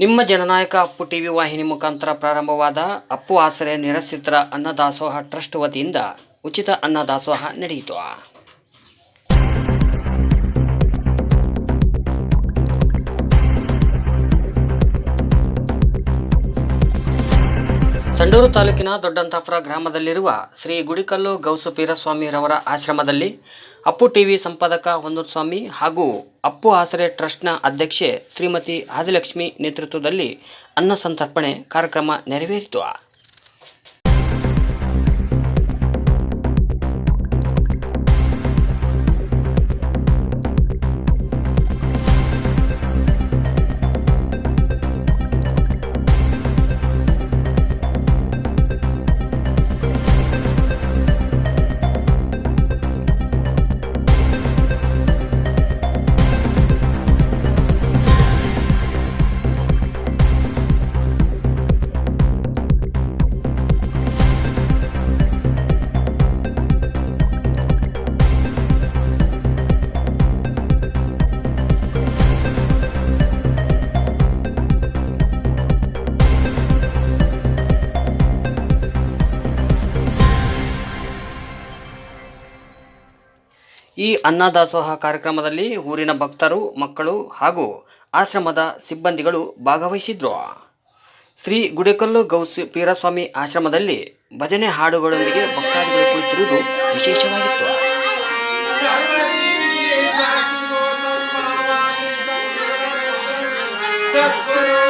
ನಿಮ್ಮ ಜನನಾಯಕ ಅಪ್ಪು ಟಿವಿ ವಾಹಿನಿ ಮುಖಾಂತರ ಪ್ರಾರಂಭವಾದ ಅಪ್ಪು ಆಸರೆ ನಿರಸಿತರ ಅನ್ನದಾಸೋಹ ಟ್ರಸ್ಟ್ ವತಿಯಿಂದ ಉಚಿತ ಅನ್ನದಾಸೋಹ ನಡೆಯಿತು. ಸಂಡೂರು ತಾಲೂಕಿನ ದೊಡ್ಡಂತಾಪುರ ಗ್ರಾಮದಲ್ಲಿರುವ ಶ್ರೀ ಗುಡಿಕಲ್ಲು ಗೌಸು ಪೀರಸ್ವಾಮಿರವರ ಆಶ್ರಮದಲ್ಲಿ ಅಪ್ಪು ಟಿವಿ ಸಂಪಾದಕ ಹೊನ್ನೂರು ಸ್ವಾಮಿ ಹಾಗೂ ಅಪ್ಪು ಆಸರೆ ಟ್ರಸ್ಟ್ನ ಅಧ್ಯಕ್ಷೆ ಶ್ರೀಮತಿ ಆದಿಲಕ್ಷ್ಮಿ ನೇತೃತ್ವದಲ್ಲಿ ಅನ್ನ ಸಂತರ್ಪಣೆ ಕಾರ್ಯಕ್ರಮ ನೆರವೇರಿತು. ಈ ಅನ್ನದಾಸೋಹ ಕಾರ್ಯಕ್ರಮದಲ್ಲಿ ಊರಿನ ಭಕ್ತರು, ಮಕ್ಕಳು ಹಾಗೂ ಆಶ್ರಮದ ಸಿಬ್ಬಂದಿಗಳು ಭಾಗವಹಿಸಿದ್ರು. ಶ್ರೀ ಗುಡಿಕಲ್ಲು ಗೌಸಿ ಪೀರಸ್ವಾಮಿ ಆಶ್ರಮದಲ್ಲಿ ಭಜನೆ ಹಾಡುಗಳೊಂದಿಗೆ ಭಕ್ತಾದಿಗಳು ಕುಳಿತಿರುವುದು ವಿಶೇಷವಾಗಿತ್ತು. ಸದ್ಗುರು